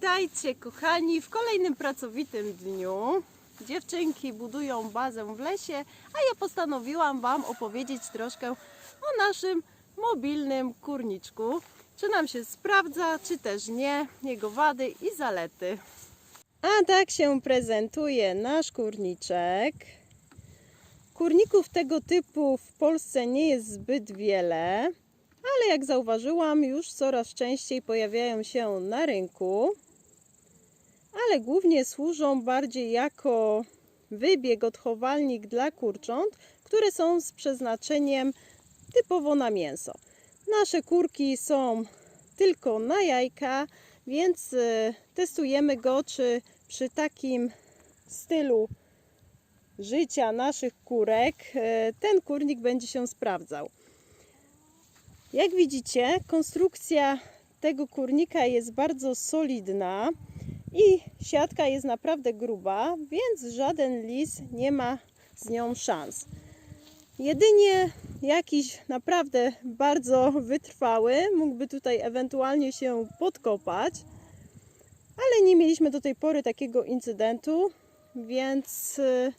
Witajcie kochani w kolejnym pracowitym dniu. Dziewczynki budują bazę w lesie, a ja postanowiłam Wam opowiedzieć troszkę o naszym mobilnym kurniczku. Czy nam się sprawdza, czy też nie, jego wady i zalety. A tak się prezentuje nasz kurniczek. Kurników tego typu w Polsce nie jest zbyt wiele, ale jak zauważyłam, już coraz częściej pojawiają się na rynku, ale głównie służą bardziej jako wybieg, odchowalnik dla kurcząt, które są z przeznaczeniem typowo na mięso. Nasze kurki są tylko na jajka, więc y, testujemy go, czy przy takim stylu życia naszych kurek y, ten kurnik będzie się sprawdzał. Jak widzicie, konstrukcja tego kurnika jest bardzo solidna i siatka jest naprawdę gruba, więc żaden lis nie ma z nią szans. Jedynie jakiś naprawdę bardzo wytrwały mógłby tutaj ewentualnie się podkopać, ale nie mieliśmy do tej pory takiego incydentu, więc y,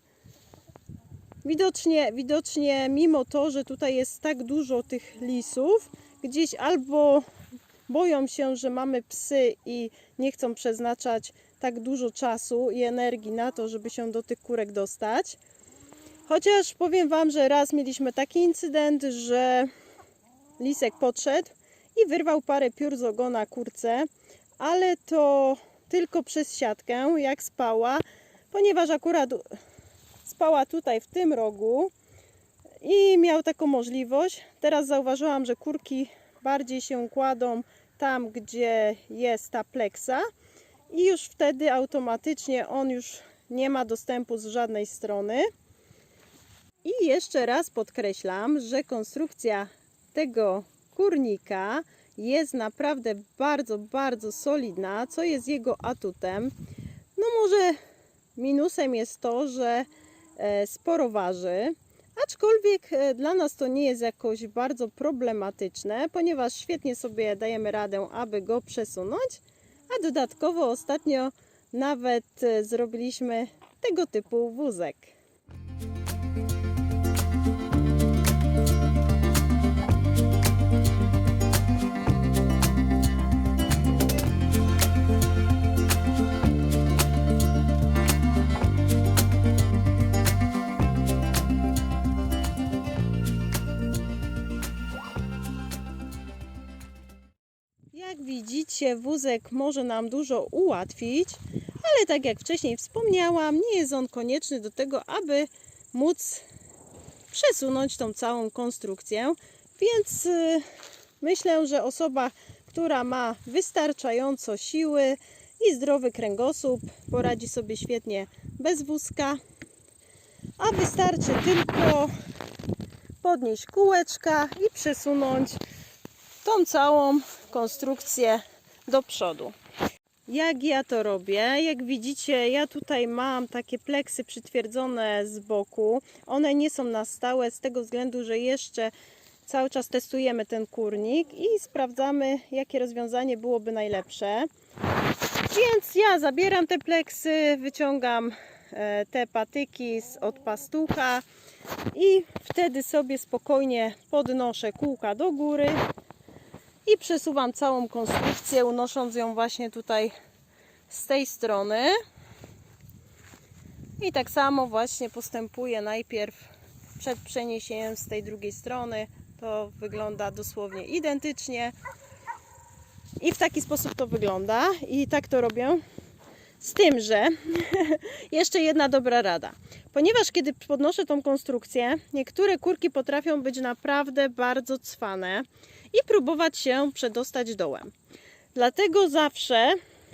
Widocznie, widocznie mimo to, że tutaj jest tak dużo tych lisów, gdzieś albo boją się, że mamy psy i nie chcą przeznaczać tak dużo czasu i energii na to, żeby się do tych kurek dostać. Chociaż powiem Wam, że raz mieliśmy taki incydent, że lisek podszedł i wyrwał parę piór z ogona kurce, ale to tylko przez siatkę, jak spała, ponieważ akurat spała tutaj w tym rogu i miał taką możliwość. Teraz zauważyłam, że kurki bardziej się kładą tam, gdzie jest ta pleksa i już wtedy automatycznie on już nie ma dostępu z żadnej strony. I jeszcze raz podkreślam, że konstrukcja tego kurnika jest naprawdę bardzo, bardzo solidna, co jest jego atutem. No może minusem jest to, że e, sporo waży, aczkolwiek e, dla nas to nie jest jakoś bardzo problematyczne, ponieważ świetnie sobie dajemy radę, aby go przesunąć, a dodatkowo ostatnio nawet e, zrobiliśmy tego typu wózek. Widzicie, wózek może nam dużo ułatwić, ale tak jak wcześniej wspomniałam, nie jest on konieczny do tego, aby móc przesunąć tą całą konstrukcję. Więc y, myślę, że osoba, która ma wystarczająco siły i zdrowy kręgosłup, poradzi sobie świetnie bez wózka. A wystarczy tylko podnieść kółeczka i przesunąć tą całą konstrukcję do przodu. Jak ja to robię? Jak widzicie, ja tutaj mam takie pleksy przytwierdzone z boku. One nie są na stałe z tego względu, że jeszcze cały czas testujemy ten kurnik i sprawdzamy, jakie rozwiązanie byłoby najlepsze. Więc ja zabieram te pleksy, wyciągam e, te patyki od pastucha i wtedy sobie spokojnie podnoszę kółka do góry i przesuwam całą konstrukcję, unosząc ją właśnie tutaj z tej strony. I tak samo właśnie postępuję najpierw przed przeniesieniem z tej drugiej strony. To wygląda dosłownie identycznie. I w taki sposób to wygląda. I tak to robię. Z tym, że jeszcze jedna dobra rada. Ponieważ kiedy podnoszę tą konstrukcję, niektóre kurki potrafią być naprawdę bardzo cwane i próbować się przedostać dołem. Dlatego zawsze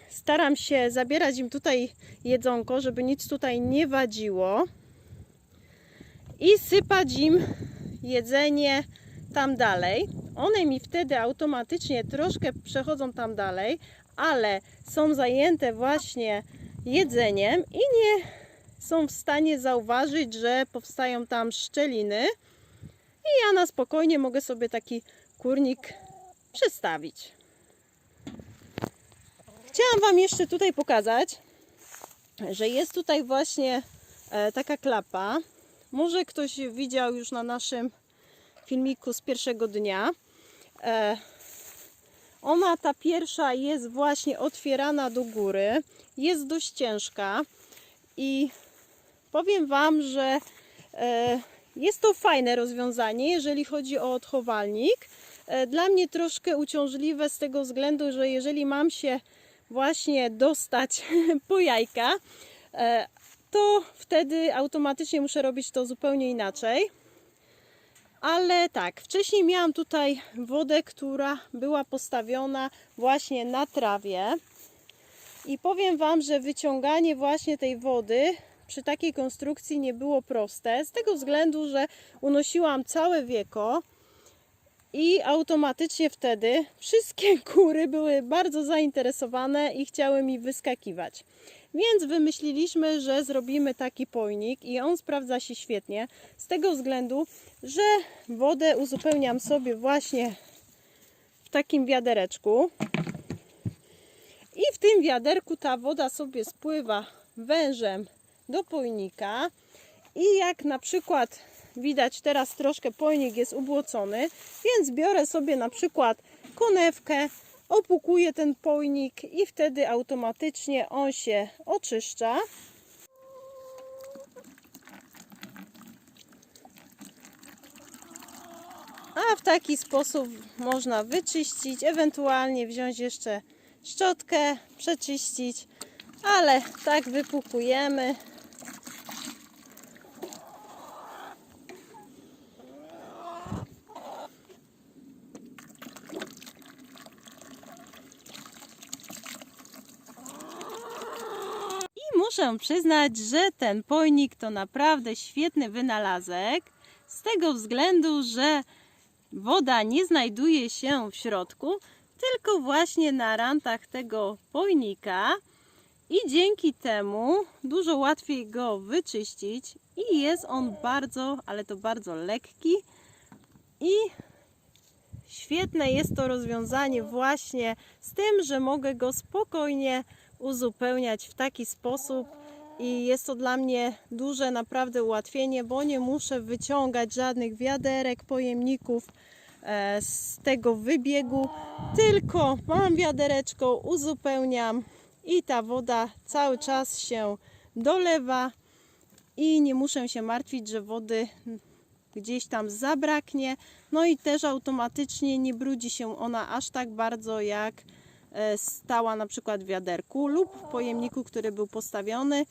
staram się zabierać im tutaj jedzonko, żeby nic tutaj nie wadziło i sypać im jedzenie tam dalej. One mi wtedy automatycznie troszkę przechodzą tam dalej, ale są zajęte właśnie jedzeniem i nie są w stanie zauważyć, że powstają tam szczeliny. I ja na spokojnie mogę sobie taki kurnik przestawić. Chciałam Wam jeszcze tutaj pokazać, że jest tutaj właśnie e, taka klapa. Może ktoś widział już na naszym filmiku z pierwszego dnia. E, ona, ta pierwsza, jest właśnie otwierana do góry. Jest dość ciężka i powiem Wam, że e, jest to fajne rozwiązanie, jeżeli chodzi o odchowalnik. E, Dla mnie troszkę uciążliwe z tego względu, że jeżeli mam się właśnie dostać po jajka, e, to wtedy automatycznie muszę robić to zupełnie inaczej. Ale tak, wcześniej miałam tutaj wodę, która była postawiona właśnie na trawie. I powiem Wam, że wyciąganie właśnie tej wody przy takiej konstrukcji nie było proste, z tego względu, że unosiłam całe wieko i automatycznie wtedy wszystkie kury były bardzo zainteresowane i chciały mi wyskakiwać. Więc wymyśliliśmy, że zrobimy taki pojnik i on sprawdza się świetnie z tego względu, że wodę uzupełniam sobie właśnie w takim wiadereczku. I w tym wiaderku ta woda sobie spływa wężem do pojnika. I jak na przykład widać teraz troszkę pojnik jest ubłocony, więc biorę sobie na przykład konewkę, opukuję ten pojnik i wtedy automatycznie on się oczyszcza. A w taki sposób można wyczyścić, ewentualnie wziąć jeszcze szczotkę, przeczyścić, ale tak wypukujemy. I muszę przyznać, że ten pojnik to naprawdę świetny wynalazek. Z tego względu, że woda nie znajduje się w środku, tylko właśnie na rantach tego pojnika. I dzięki temu dużo łatwiej go wyczyścić. I jest on bardzo, ale to bardzo lekki. I świetne jest to rozwiązanie właśnie z tym, że mogę go spokojnie uzupełniać w taki sposób i jest to dla mnie duże naprawdę ułatwienie, bo nie muszę wyciągać żadnych wiaderek, pojemników e, z tego wybiegu, tylko mam wiadereczko, uzupełniam i ta woda cały czas się dolewa i nie muszę się martwić, że wody gdzieś tam zabraknie. No i też automatycznie nie brudzi się ona aż tak bardzo jak stała na przykład w wiaderku lub w pojemniku, który był postawiony.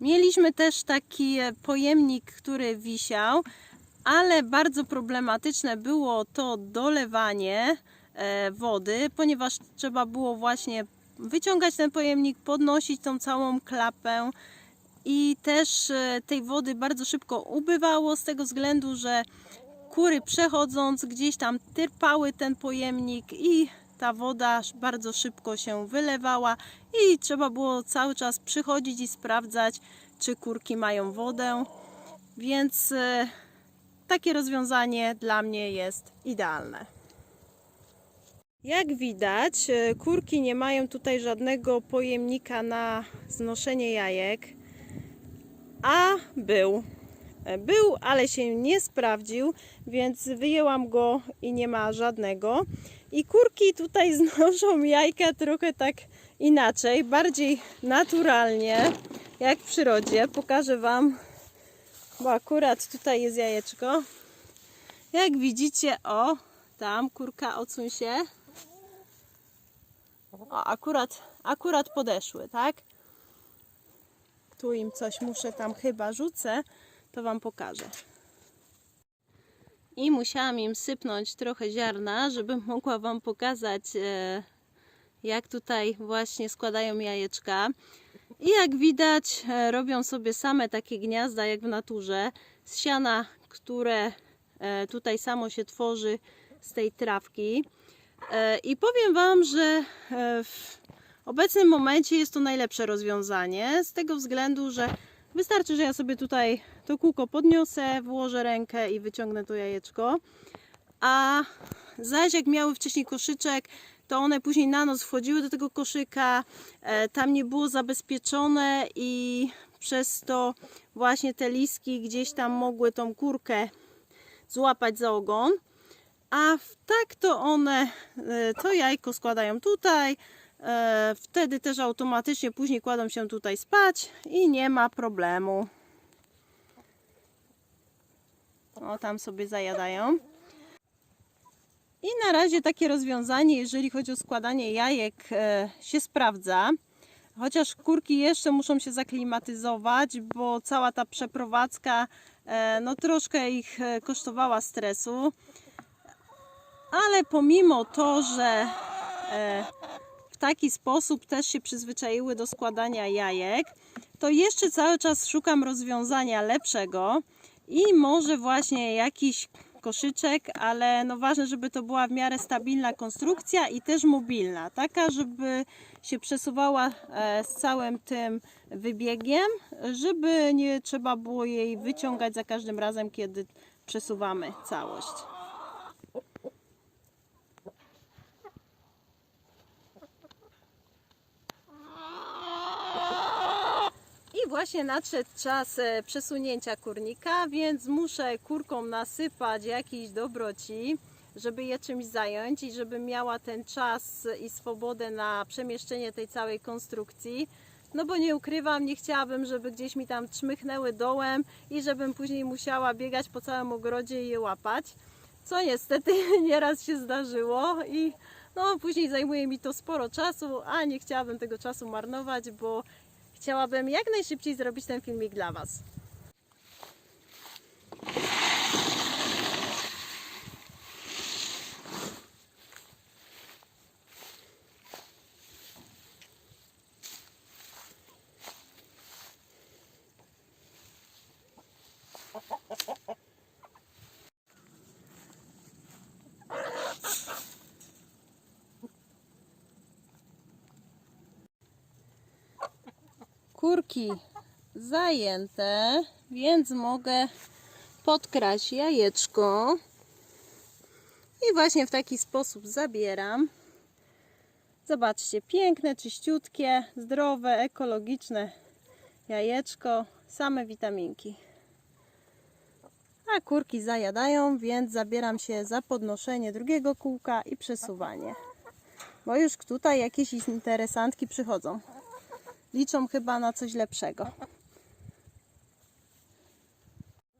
Mieliśmy też taki e, pojemnik, który wisiał, ale bardzo problematyczne było to dolewanie e, wody, ponieważ trzeba było właśnie wyciągać ten pojemnik, podnosić tą całą klapę i też e, tej wody bardzo szybko ubywało z tego względu, że kury przechodząc gdzieś tam tyrpały ten pojemnik i ta woda bardzo szybko się wylewała i trzeba było cały czas przychodzić i sprawdzać, czy kurki mają wodę. Więc e, takie rozwiązanie dla mnie jest idealne. Jak widać, e, kurki nie mają tutaj żadnego pojemnika na znoszenie jajek, a był. Był, ale się nie sprawdził, więc wyjęłam go i nie ma żadnego. I kurki tutaj znoszą jajka trochę tak inaczej, bardziej naturalnie, jak w przyrodzie. Pokażę Wam, bo akurat tutaj jest jajeczko. Jak widzicie, o, tam kurka odsuń się. O, akurat, akurat podeszły, tak? Tu im coś muszę tam chyba rzucę, to Wam pokażę. I musiałam im sypnąć trochę ziarna, żebym mogła Wam pokazać, e, jak tutaj właśnie składają jajeczka. I jak widać, e, robią sobie same takie gniazda, jak w naturze, z siana, które e, tutaj samo się tworzy z tej trawki. I powiem Wam, że w obecnym momencie jest to najlepsze rozwiązanie, z tego względu, że wystarczy, że ja sobie tutaj to kółko podniosę, włożę rękę i wyciągnę to jajeczko. A zaś jak miały wcześniej koszyczek, to one później na noc wchodziły do tego koszyka, e, tam nie było zabezpieczone i przez to właśnie te liski gdzieś tam mogły tą kurkę złapać za ogon. A tak to one e, to jajko składają tutaj. E, Wtedy też automatycznie później kładą się tutaj spać i nie ma problemu. O, tam sobie zajadają. I na razie takie rozwiązanie, jeżeli chodzi o składanie jajek, e, się sprawdza. Chociaż kurki jeszcze muszą się zaklimatyzować, bo cała ta przeprowadzka e, no troszkę ich kosztowała stresu. Ale pomimo to, że w taki sposób też się przyzwyczaiły do składania jajek, to jeszcze cały czas szukam rozwiązania lepszego i może właśnie jakiś koszyczek, ale no ważne, żeby to była w miarę stabilna konstrukcja i też mobilna, taka, żeby się przesuwała e, z całym tym wybiegiem, żeby nie trzeba było jej wyciągać za każdym razem, kiedy przesuwamy całość. Właśnie nadszedł czas e, przesunięcia kurnika, więc muszę kurkom nasypać jakiś dobroci, żeby je czymś zająć i żeby miała ten czas i swobodę na przemieszczenie tej całej konstrukcji. No bo nie ukrywam, nie chciałabym, żeby gdzieś mi tam czmychnęły dołem i żebym później musiała biegać po całym ogrodzie i je łapać. Co niestety nieraz się zdarzyło i no później zajmuje mi to sporo czasu, a nie chciałabym tego czasu marnować, bo Chciałabym jak najszybciej zrobić ten filmik dla Was. Kurki zajęte, więc mogę podkraść jajeczko. I właśnie w taki sposób zabieram. Zobaczcie, piękne, czyściutkie, zdrowe, ekologiczne jajeczko, same witaminki. A kurki zajadają, więc zabieram się za podnoszenie drugiego kółka i przesuwanie. Bo już tutaj jakieś interesantki przychodzą liczą chyba na coś lepszego.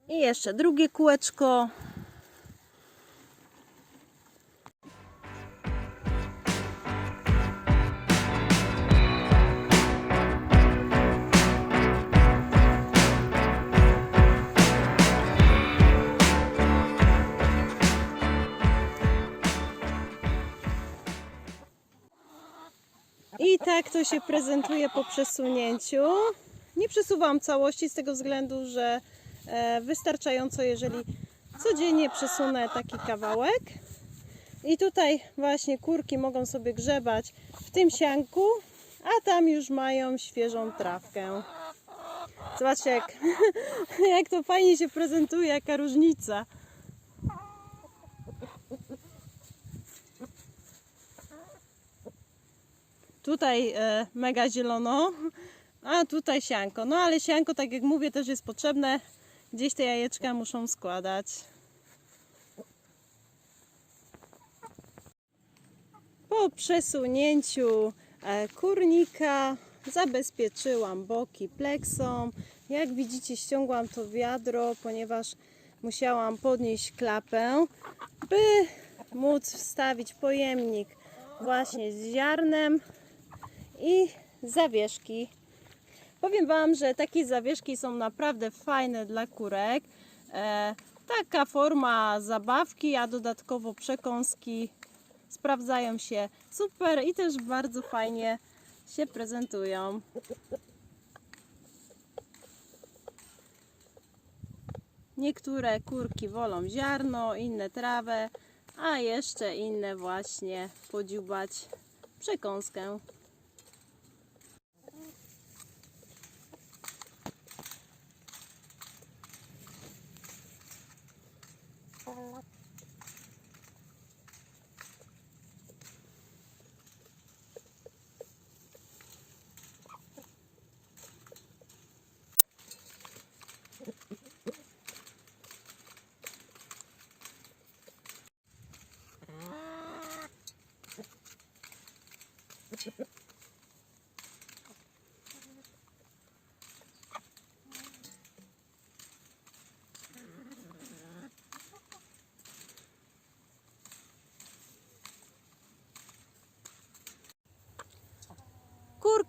I jeszcze drugie kółeczko. I tak to się prezentuje po przesunięciu. Nie przesuwam całości z tego względu, że e, wystarczająco, jeżeli codziennie przesunę taki kawałek. I tutaj właśnie kurki mogą sobie grzebać w tym sianku, a tam już mają świeżą trawkę. Zobaczcie, jak, jak to fajnie się prezentuje, jaka różnica. Tutaj e, mega zielono, a tutaj sianko. No ale sianko, tak jak mówię, też jest potrzebne. Gdzieś te jajeczka muszą składać. Po przesunięciu e, kurnika zabezpieczyłam boki pleksą. Jak widzicie, ściągłam to wiadro, ponieważ musiałam podnieść klapę, by móc wstawić pojemnik właśnie z ziarnem i zawieszki. Powiem Wam, że takie zawieszki są naprawdę fajne dla kurek. E, taka forma zabawki, a dodatkowo przekąski sprawdzają się super i też bardzo fajnie się prezentują. Niektóre kurki wolą ziarno, inne trawę, a jeszcze inne właśnie podziubać przekąskę.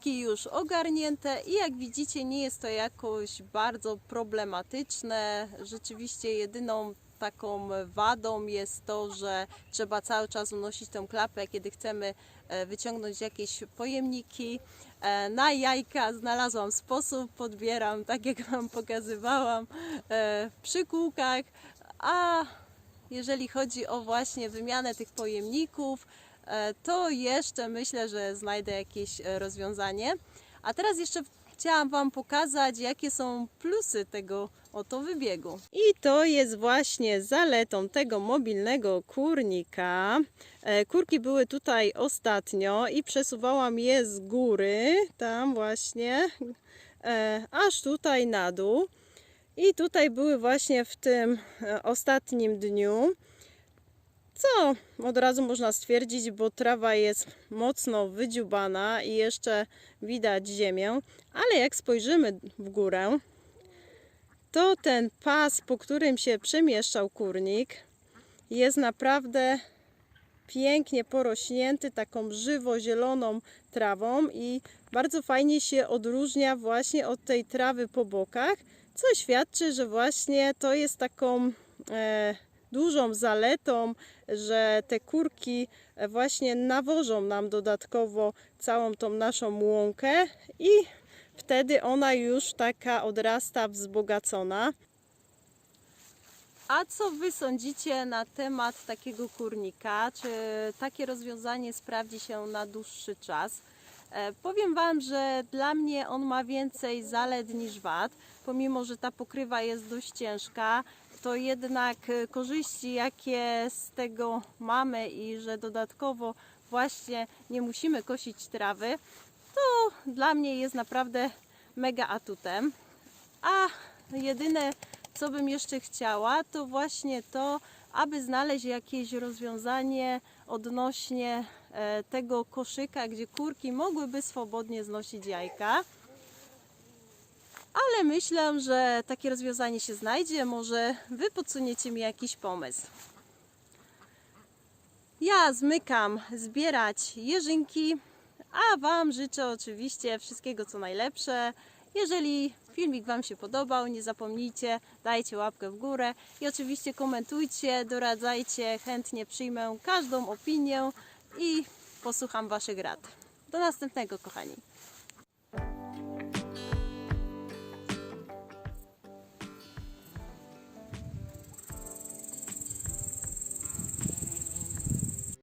Już ogarnięte i jak widzicie nie jest to jakoś bardzo problematyczne. Rzeczywiście jedyną taką wadą jest to, że trzeba cały czas unosić tę klapę, kiedy chcemy e, wyciągnąć jakieś pojemniki. E, Na jajka znalazłam sposób, podbieram tak jak Wam pokazywałam e, przy kółkach, a jeżeli chodzi o właśnie wymianę tych pojemników, to jeszcze myślę, że znajdę jakieś e, rozwiązanie. A teraz jeszcze chciałam Wam pokazać, jakie są plusy tego oto wybiegu. I to jest właśnie zaletą tego mobilnego kurnika. E, Kurki były tutaj ostatnio i przesuwałam je z góry, tam właśnie, e, aż tutaj na dół. I tutaj były właśnie w tym e, ostatnim dniu. Co? Od razu można stwierdzić, bo trawa jest mocno wydziubana i jeszcze widać ziemię, ale jak spojrzymy w górę, to ten pas, po którym się przemieszczał kurnik, jest naprawdę pięknie porośnięty taką żywo-zieloną trawą i bardzo fajnie się odróżnia właśnie od tej trawy po bokach, co świadczy, że właśnie to jest taką e, dużą zaletą, że te kurki e, właśnie nawożą nam dodatkowo całą tą naszą łąkę i wtedy ona już taka odrasta wzbogacona. A co Wy sądzicie na temat takiego kurnika? Czy takie rozwiązanie sprawdzi się na dłuższy czas? E, Powiem Wam, że dla mnie on ma więcej zalet niż wad. Pomimo, że ta pokrywa jest dość ciężka, to jednak e, korzyści, jakie z tego mamy i że dodatkowo właśnie nie musimy kosić trawy, to dla mnie jest naprawdę mega atutem. A jedyne, co bym jeszcze chciała, to właśnie to, aby znaleźć jakieś rozwiązanie odnośnie e, tego koszyka, gdzie kurki mogłyby swobodnie znosić jajka. Ale myślę, że takie rozwiązanie się znajdzie. Może Wy podsuniecie mi jakiś pomysł. Ja zmykam zbierać jeżynki, a Wam życzę oczywiście wszystkiego co najlepsze. Jeżeli filmik Wam się podobał, nie zapomnijcie, dajcie łapkę w górę i oczywiście komentujcie, doradzajcie, chętnie przyjmę każdą opinię i posłucham Waszych rad. Do następnego, kochani.